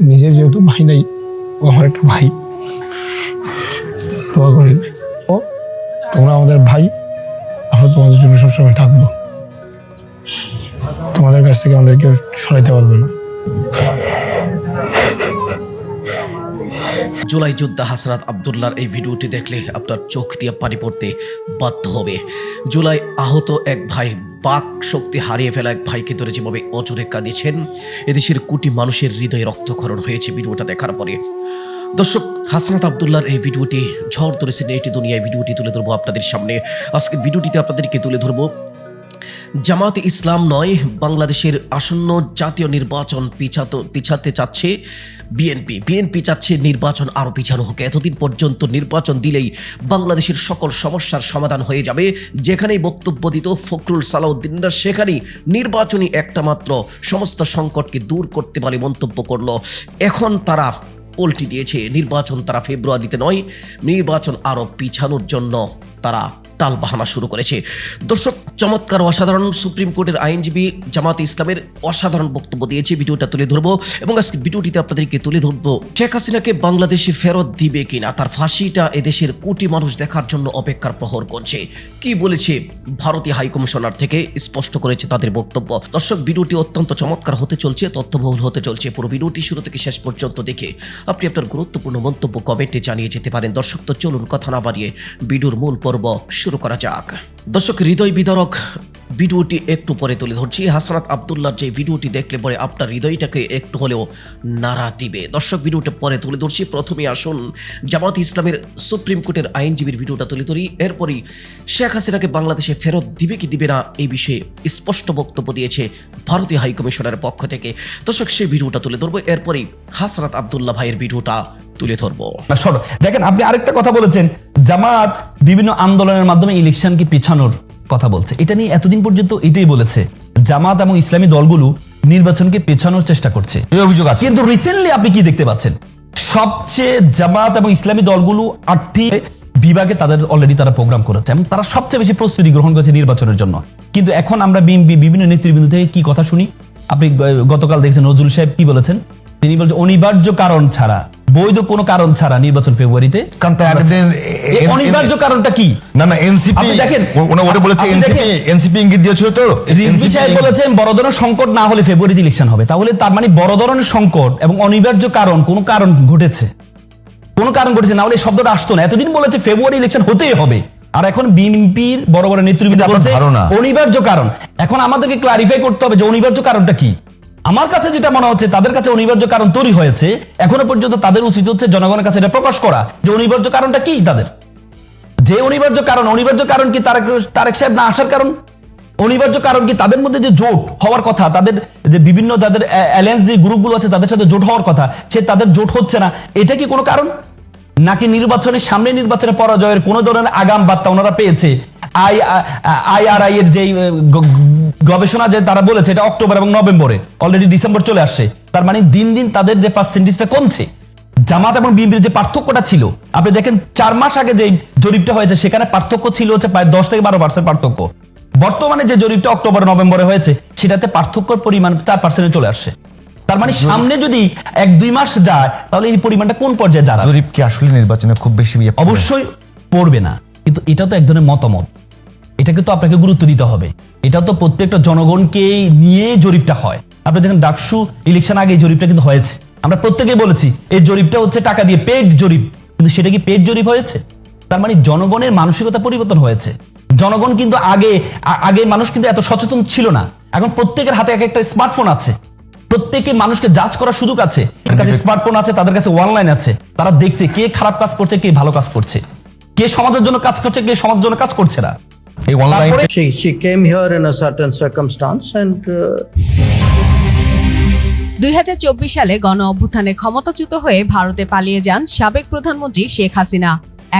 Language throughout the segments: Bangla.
নিজের যেহেতু ভাই নাই, ও আমার একটা ভাই। দোয়া করি ও, তোমরা আমাদের ভাই, আমরা তোমাদের জন্য সবসময় থাকব। তোমাদের কাছ থেকে আমাদের কেউ সরাইতে পারবে না। জুলাই যোদ্ধা হাসরাত আবদুল্লার এই ভিডিওটি দেখলে আপনার চোখ দিয়ে পানি পড়তে বাধ্য হবে। জুলাই আহত এক ভাই বাক শক্তি হারিয়ে ফেলা এক ভাইকে ধরে যেভাবে অজরে কাঁদিয়েছেন, এদেশের কোটি মানুষের হৃদয়ে রক্তক্ষরণ হয়েছে ভিডিওটা দেখার পরে। দর্শক, হাসনাত আবদুল্লার এই ভিডিওটি ঝড় ধরেছেন এইটি দুনিয়ায়। ভিডিওটি তুলে ধরবো আপনাদের সামনে। আজকে ভিডিওটিতে আপনাদেরকে তুলে ধরবো জামাতে ইসলাম নয়, বাংলাদেশের আসন্ন জাতীয় নির্বাচন পিছাতো, পিছাতে চাচ্ছে বিএনপি। বিএনপি চাচ্ছে নির্বাচন আরও পিছানো হোক। এতদিন পর্যন্ত নির্বাচন দিলেই বাংলাদেশের সকল সমস্যার সমাধান হয়ে যাবে। যেখানেই বক্তব্য দিত ফখরুল সালাউদ্দিনরা, সেখানেই নির্বাচনী একটা মাত্র সমস্ত সংকটকে দূর করতে পারে মন্তব্য করল। এখন তারা পল্টি দিয়েছে, নির্বাচন তারা ফেব্রুয়ারিতে নয়, নির্বাচন আরও পিছানোর জন্য তারা টাল বাহানা শুরু করেছে। দর্শক, চমৎকার অসাধারণ সুপ্রিম কোর্টের আইনজীবী জামাত ইসলামের অসাধারণ বক্তব্য দিয়েছে। ভিডিওটা তুলে ধরবো এবং আজকে ভিডিওটিতে আপনাদেরকে তুলে ধরবো, শেখ হাসিনাকে বাংলাদেশে ফেরত দিবে কিনা, তার ফাঁসিটা এদেশের কোটি মানুষ দেখার জন্য অপেক্ষার প্রহর করছে। কি বলেছে ভারতীয় হাইকমিশনার থেকে স্পষ্ট করেছে তাদের বক্তব্য। দর্শক, ভিডিওটি অত্যন্ত চমৎকার হতে চলছে, তথ্যবহুল হতে চলছে। পুরো ভিডিওটি শুরু থেকে শেষ পর্যন্ত দেখে আপনি আপনার গুরুত্বপূর্ণ মন্তব্য কমেন্টে জানিয়ে যেতে পারেন। দর্শক, তো চলুন কথা না বাড়িয়ে ভিডিওর মূল পর্ব শুরু করা যাক। দর্শক, হৃদয় বিদারক ভিডিওটি একটু পরে তুলে ধরছি। হাসনাত আবদুল্লার যে ভিডিওটি দেখলে পরে আপনার হৃদয়টাকে একটু হলেও নাড়া দিবে। দর্শক, ভিডিওটা পরে তুলে ধরছি। প্রথমে আসুন জামাত ইসলামের সুপ্রিম কোর্টের আইনজীবীর ভিডিওটা তুলে ধরি। এরপরই শেখ হাসিনাকে বাংলাদেশে ফেরত দিবে কি দিবে না এই বিষয়ে স্পষ্ট বক্তব্য দিয়েছে ভারতীয় হাই কমিশনের পক্ষ থেকে। দর্শক, সেই ভিডিওটা তুলে ধরবো। এরপরই হাসনাত আবদুল্লাহ ভাইয়ের ভিডিওটা তুলে ধরবো। দেখেন, আপনি আরেকটা কথা বলেছেন। জামাত বিভিন্ন আন্দোলনের মাধ্যমে ইলেকশনকে পিছানোর কথা বলছে। এটা নিয়ে এতদিন পর্যন্ত এটাই বলেছে। জামাত এবং ইসলামী দলগুলো নির্বাচনকে পেছানোর চেষ্টা করছে। এই অভিযোগ আছে। কিন্তু রিসেন্টলি আপনি কি দেখতে পাচ্ছেন? সবচেয়ে জামাত এবং ইসলামী দলগুলো আটটি বিভাগে তাদের অলরেডি তারা প্রোগ্রাম করেছে এবং তারা সবচেয়ে বেশি প্রস্তুতি গ্রহণ করেছে নির্বাচনের জন্য। কিন্তু এখন আমরা বিএনপি বিভিন্ন নেতৃবৃন্দ থেকে কি কথা শুনি? আপনি গতকাল দেখছেন নজরুল সাহেব কি বলেছেন? তিনি বলছেন অনিবার্য কারণ ছাড়া বৈধ কোনো কারণ ছাড়া নির্বাচন ফেব্রুয়ারিতে অনিবার্য কারণটা কি? না না এনসিপি দেখেন, ওটা বলেছে এনসিপি এনসিপি ইঙ্গিত দিয়েছিল তো। রিজভি সাহেব বলেছেন বড় ধরনের সংকট না হলে ফেব্রুয়ারিতে ইলেকশন হবে। তাহলে তার মানে বড় ধরনের সংকট এবং অনিবার্য কারণ কোন কারণ ঘটেছে। কোন কারণ ঘটেছে না হলে শব্দটা আসতো না। এতদিন বলেছে ফেব্রুয়ারি ইলেকশন হতেই হবে। আর এখন বিএনপির বড় বড় নেতৃবৃন্দ বলছে। অনিবার্য কারণ। এখন আমাদেরকে ক্লারিফাই করতে হবে যে অনিবার্য কারণটা কি। আমার কাছে যেটা মনে হচ্ছে, তাদের কাছে অনিবার্য কারণ তৈরি হয়েছে, এখনও পর্যন্ত তাদের উচিত হচ্ছে জনগণের কাছে এটা প্রকাশ করা। যে অনিবার্য কারণটা কি তাদের? যে অনিবার্য কারণ অনিবার্য কারণ কি তারেক তারেক সাহেব না আসার কারণ? অনিবার্য কারণ কি তাদের মধ্যে যে জোট হওয়ার কথা, তাদের যে বিভিন্ন তাদের অ্যালায়েন্স যে গ্রুপগুলো আছে, তাদের সাথে জোট হওয়ার কথা, সে তাদের জোট হচ্ছে না, এটা কি কোনো কারণ? নাকি নির্বাচনের সামনে নির্বাচনে পরাজয়ের কোন ধরনের আগাম বার্তা ওনারা পেয়েছে? আই আইআরআই এর যে গবেষণা যে তারা বলেছে এটা অক্টোবর এবং নভেম্বরে অলরেডি ডিসেম্বর চলে আসছে। তার মানে দিন দিন তাদের যে পার্সেন্টেজটা কমছে জামাত এবং বিএনপির যে পার্থক্যটা ছিল আপনি দেখেন চার মাস আগে যে জরিপটা হয়েছে সেখানে পার্থক্য ছিল হচ্ছে প্রায় দশ থেকে বারো পার্সেন্ট পার্থক্য। বর্তমানে যে জরিপটা অক্টোবর নভেম্বরে হয়েছে সেটাতে পার্থক্যর পরিমাণ চার পার্সেন্টে চলে আসছে। তার মানে সামনে যদি এক দুই মাস যায় তাহলে এই পরিমাণটা কোন পর্যায়ে দাঁড়াবে? জরিপ কি আসলে নির্বাচনে খুব বেশি অবশ্যই পড়বে না। কিন্তু এটা তো এক ধরনের মতামত। এটাকে তো আপনাকে গুরুত্ব দিতে হবে। এটা তো প্রত্যেকটা জনগণকে নিয়ে জরিপটা হয়। আপনি দেখেন ডাকসু ইলেকশন আগে জরিপটা কিন্তু হয়েছে। আমরা প্রত্যেকেই বলেছি, এই জরিপটা হচ্ছে টাকা দিয়ে পেড জরিপ। কিন্তু সেটা কি পেড জরিপ হয়েছে? তার মানে জনগণের মানসিকতা পরিবর্তন হয়েছে। জনগণ কিন্তু আগে আগে মানুষ কিন্তু এত সচেতন ছিল না। এখন প্রত্যেকের হাতে এক একটা স্মার্টফোন আছে। প্রত্যেকে মানুষকে যাচ করার সুযোগ আছে। কাছে স্মার্টফোন আছে, তাদের কাছে অনলাইন আছে। তারা দেখছে কে খারাপ কাজ করছে, কে ভালো কাজ করছে। কে সমাজের জন্য কাজ করছে, কে সমাজের জন্য কাজ করছে না। এই online She, she came here in a certain circumstance and uh, দুই সালে গণ অভ্যুত্থানে ক্ষমতাচ্যুত হয়ে ভারতে পালিয়ে যান সাবেক প্রধানমন্ত্রী শেখ হাসিনা।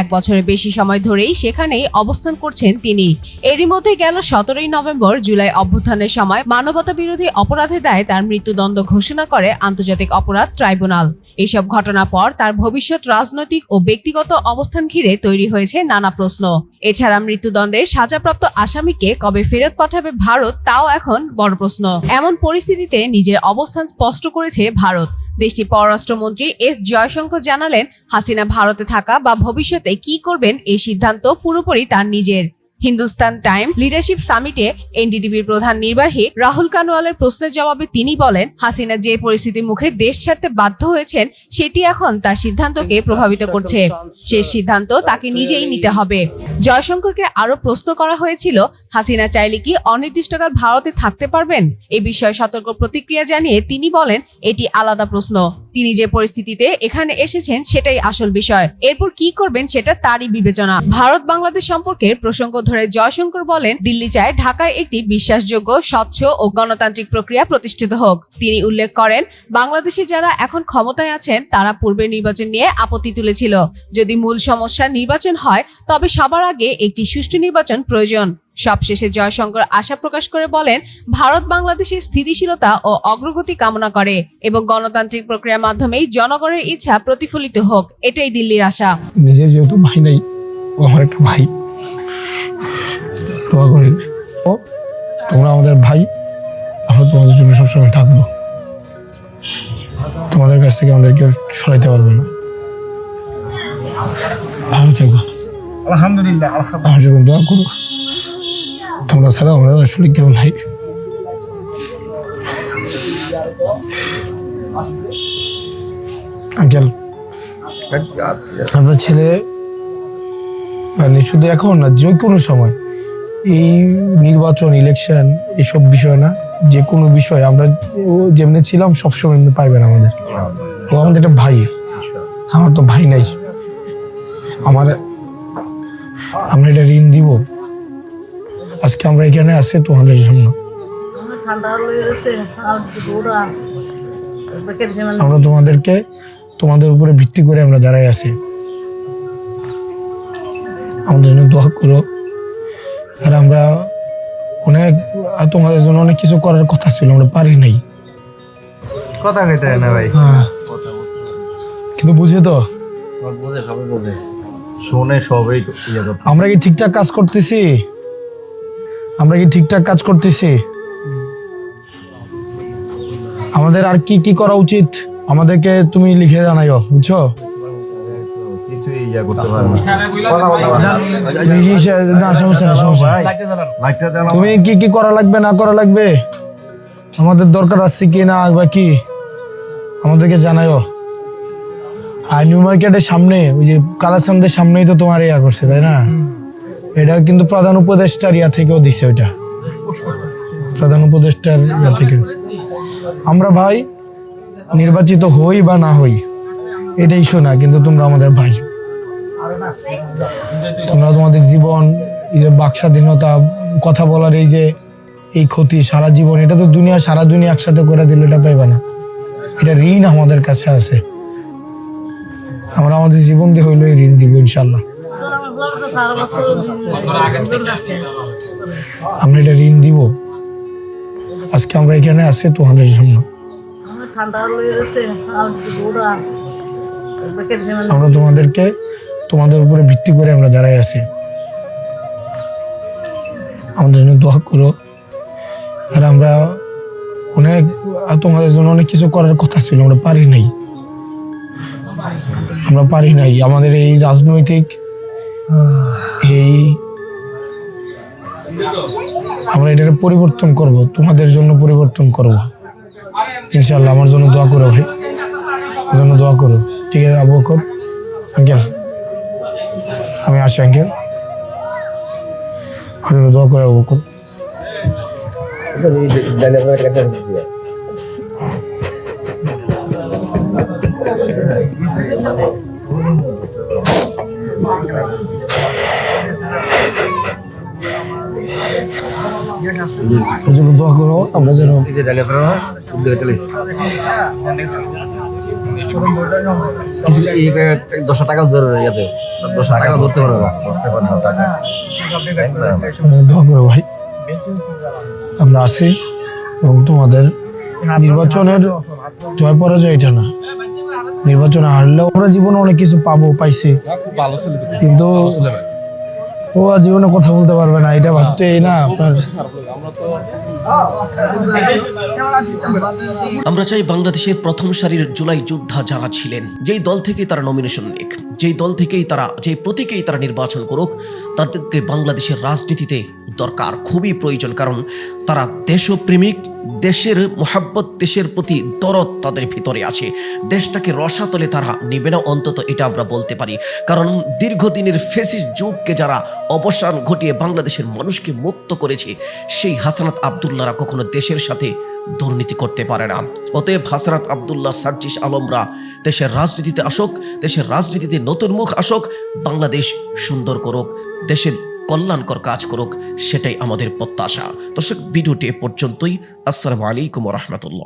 এক বছরের বেশি সময় ধরেই সেখানেই অবস্থান করছেন তিনি। এরই মধ্যে গেল সতেরোই নভেম্বর জুলাই অভ্যুত্থানের সময় মানবতা বিরোধী অপরাধের দায়ে তার মৃত্যুদণ্ড ঘোষণা করে আন্তর্জাতিক অপরাধ ট্রাইব্যুনাল। এসব ঘটনার পর তার ভবিষ্যৎ রাজনৈতিক ও ব্যক্তিগত অবস্থান ঘিরে তৈরি হয়েছে নানা প্রশ্ন। এছাড়া মৃত্যুদণ্ডের সাজাপ্রাপ্ত আসামিকে কবে ফেরত পাঠাবে ভারত, তাও এখন বড় প্রশ্ন। এমন পরিস্থিতিতে নিজের অবস্থান স্পষ্ট করেছে ভারত। দেশটির পররাষ্ট্রমন্ত্রী এস জয়শঙ্কর জানালেন, হাসিনা ভারতে থাকা বা ভবিষ্যতে কি করবেন এই সিদ্ধান্ত পুরোপুরি তার নিজের। হিন্দুস্তান টাইম লিডারশিপ সামিটে এনডিটিভির প্রধান নির্বাহী রাহুল কানওয়ালের প্রশ্নের জবাবে তিনি বলেন, হাসিনা যে পরিস্থিতির মুখে দেশ ছাড়তে বাধ্য হয়েছেন, সেটি এখন তার সিদ্ধান্তকে প্রভাবিত করছে। সে সিদ্ধান্ত তাকে নিজেই নিতে হবে। জয়শঙ্করকে আরও প্রশ্ন করা হয়েছিল, হাসিনা চাইলে কি অনির্দিষ্টকাল ভারতে থাকতে পারবেন? এ বিষয়ে সতর্ক প্রতিক্রিয়া জানিয়ে তিনি বলেন, এটি আলাদা প্রশ্ন। তিনি যে পরিস্থিতিতে এখানে এসেছেন সেটাই আসল বিষয়। এরপর কি করবেন সেটা তারই বিবেচনা। ভারত বাংলাদেশ সম্পর্কের প্রসঙ্গ ধরে জয়শঙ্কর বলেন, দিল্লি চায় ঢাকায় একটি বিশ্বাসযোগ্য, স্বচ্ছ ও গণতান্ত্রিক প্রক্রিয়া প্রতিষ্ঠিত হোক। তিনি উল্লেখ করেন, বাংলাদেশে যারা এখন ক্ষমতায় আছেন, তারা পূর্বের নির্বাচন নিয়ে আপত্তি তুলেছিল। যদি মূল সমস্যা নির্বাচন হয়, তবে সবার আগে একটি সুষ্ঠু নির্বাচন প্রয়োজন। সবশেষে জয়শঙ্কর আশা প্রকাশ করে বলেন ভারত বাংলাদেশের স্থিতিশীলতা ও অগ্রগতি কামনা করে এবং গণতান্ত্রিক প্রক্রিয়ার মাধ্যমেই জনগণের ইচ্ছা প্রতিফলিত হোক। এটাই দিল্লির আশা। নিজের যেহেতু ভাই নাই ও আমার একটা ভাই। দোয়া করি ও তোমরা আমাদের ভাই আমরা তোমাদের জন্য সবসময় থাকব। তোমাদের কাছ থেকে আমাদের কেউ সরাইতে পারবে না। ভালো থেকো। আলহামদুলিল্লাহ। আমার জন্য দোয়া করো। তোমরা ছাড়া আমরা আসলে কেউ নাই। আঙ্কেল ছেলে মানে শুধু এখন না, যে কোনো সময় এই নির্বাচন ইলেকশন এসব বিষয় না, যে কোনো বিষয় আমরা ও যেমনি ছিলাম, সবসময় এমনি পাইবেন আমাদের। ও আমাদের একটা ভাই। আমার তো ভাই নাই। আমার, আমরা এটা ঋণ দিব। আজকে আমরা এখানে আছি তোমাদের জন্য। যেমন আমরা তোমাদেরকে তোমাদের উপরে ভিত্তি করে আমরা দাঁড়াই আছি। আমাদের জন্য দোয়া করো। আর আমরা অনেক আর তোমাদের জন্য অনেক কিছু করার কথা ছিল আমরা পারি নাই। কথা কইতে না ভাই। হ্যাঁ। কিন্তু বুঝে তো? বোঝে সবাই বোঝে। শুনে সবাই ইয়ে আমরা কি ঠিকঠাক কাজ করতেছি? আমরা কি ঠিকঠাক কাজ করতেছি? আমাদের আর কি কি করা উচিত? আমাদেরকে তুমি লিখে জানাইও, বুঝছ? তুমি কি কি করা লাগবে, না করা লাগবে? আমাদের দরকার আছে কি না বা কি? আমাদেরকে জানাইও। আর নিউ মার্কেটের সামনে, ওই যে কালাসামদের সামনেই তো তোমার ইয়া করছে, তাই না? এটা কিন্তু প্রধান উপদেষ্টার ইয়া থেকেও দিছে ওইটা। প্রধান উপদেষ্টার ইয়া থেকে। আমরা ভাই, নির্বাচিত হই বা না হই, এটাই শোনা, কিন্তু তোমরা আমাদের ভাই। তোমরা তোমাদের জীবন, এই যে বাক স্বাধীনতা কথা বলার এই যে, এই ক্ষতি, সারা জীবন, এটা তো দুনিয়া, সারা দুনিয়া একসাথে করে দিল, এটা পাইবে না। এটা ঋণ আমাদের কাছে আছে। আমরা আমাদের জীবন দিয়ে হইল এই ঋণ দিব, ইনশাল্লাহ। আমার এটা ঋণ দিব। আজকে আমরা এখানে আছি তোমাদের জন্য। আমার যেমন আমরা তোমাদেরকে তোমাদের উপরে ভিত্তি করে আমরা দাঁড়াই আছি। আমাদের জন্য দোয়া করো। আর আমরা অনেক তোমাদের জন্য অনেক কিছু করার কথা ছিল আমরা পারি নাই। আমরা পারি নাই। আমাদের এই রাজনৈতিক এই আমরা এটাকে পরিবর্তন করব, তোমাদের জন্য পরিবর্তন করব। ইনশাল্লাহ আমার জন্য দোয়া করো ভাই। জন্য দোয়া করো। ঠিক আছে, আবু কর আঙ্কেল? আমি আসি, আঙ্কেল। আমার দোয়া করে, আবু বকর। আমার জন্য দোয়া করো আমরা যেন দশটা টাকা ধরে ইয়াতে দশটা টাকা ধরতে পারবে দোয়া করো ভাই। আমরা আসি এবং তোমাদের নির্বাচনের জয় পরাজয় এটা না। নির্বাচনে হারলেও আমরা জীবনে অনেক কিছু পাবো পাইছি। কিন্তু ও জীবনে কথা বলতে পারবে না এটা ভাবতেই না আপনার। আমরা চাই বাংলাদেশের প্রথম সারির জুলাই যোদ্ধা যারা ছিলেন, যেই দল থেকে তারা নমিনেশন নিক, যেই দল থেকেই তারা যে প্রতীকেই তারা নির্বাচন করুক, তাদেরকে বাংলাদেশের রাজনীতিতে দরকার খুবই প্রয়োজন, কারণ তারা দেশপ্রেমিক, দেশের মোহাব্বত, দেশের প্রতি দরদ তাদের ভিতরে আছে। দেশটাকে রসাতলে তারা নেবে না, অন্তত এটা আমরা বলতে পারি। কারণ দীর্ঘদিনের ফেসিস যুগকে যারা অবসান ঘটিয়ে বাংলাদেশের মানুষকে মুক্ত করেছে, সেই হাসানাত আবদুল্লাহরা কখনো দেশের সাথে দুর্নীতি করতে পারে না। অতএব হাসরাত আবদুল্লাহ সার্জিস আলমরা, দেশের রাজনীতিতে আসুক, দেশের রাজনীতিতে নতুন মুখ আসুক, বাংলাদেশ সুন্দর করুক, দেশের কল্যাণকর কাজ করুক, সেটাই আমাদের প্রত্যাশা। দর্শক, ভিডিওটি এ পর্যন্তই। আসসালামু আলাইকুম রহমতুল্লাহ।